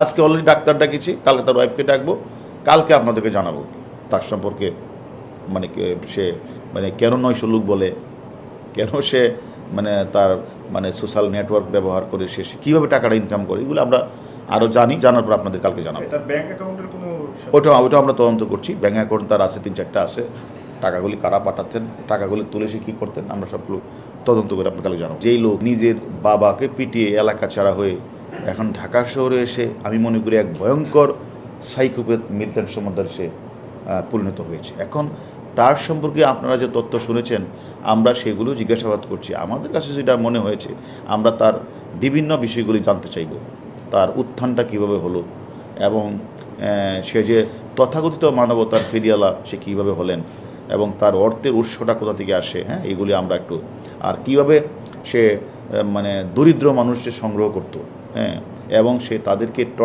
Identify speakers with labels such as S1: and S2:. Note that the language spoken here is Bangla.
S1: আজকে অলরেডি ডাক্তার ডাকিছি কালকে তার ওয়াইফকে ডাকবো কালকে আপনাদেরকে জানাব তার সম্পর্কে মানে কে- সে মানে কেন নয়শ লোক বলে কেন সে মানে তার মানে সোশ্যাল নেটওয়ার্ক ব্যবহার করে সে সে কীভাবে টাকাটা ইনকাম করে এগুলো আমরা আরও জানি জানার পর আপনাদের কালকে জানাব।
S2: তার ব্যাংক অ্যাকাউন্টের কোনো
S1: ওটা ওটা আমরা তদন্ত করছি ব্যাঙ্ক অ্যাকাউন্ট তার আছে তিন চারটা আছে টাকাগুলি কারা পাঠাচ্ছেন টাকাগুলি তুলে সে কী করতেন আমরা সবগুলো তদন্ত করে আপনাকে কালকে জানাব। যেই লোক নিজের বাবাকে পিটিয়ে এলাকা ছাড়া হয়ে এখন ঢাকা শহরে এসে আমি মনে করি এক ভয়ঙ্কর সাইকোপ্যাথ মিল্টন সমুদ্র সে পরিণত হয়েছে। এখন তার সম্পর্কে আপনারা যে তথ্য শুনেছেন, আমরা সেগুলো জিজ্ঞাসাবাদ করছি। আমাদের কাছে যেটা মনে হয়েছে, আমরা তার বিভিন্ন বিষয়গুলি জানতে চাইব। তার উত্থানটা কীভাবে হলো এবং সে যে তথাকথিত মানবতার ফেরিয়ালা সে কীভাবে হলেন এবং তার অর্থের উৎসটা কোথা থেকে আসে হ্যাঁ এইগুলি আমরা একটু, আর কীভাবে সে মানে দরিদ্র মানুষকে সংগ্রহ করত হ্যাঁ এবং সে তাদেরকে টর্চ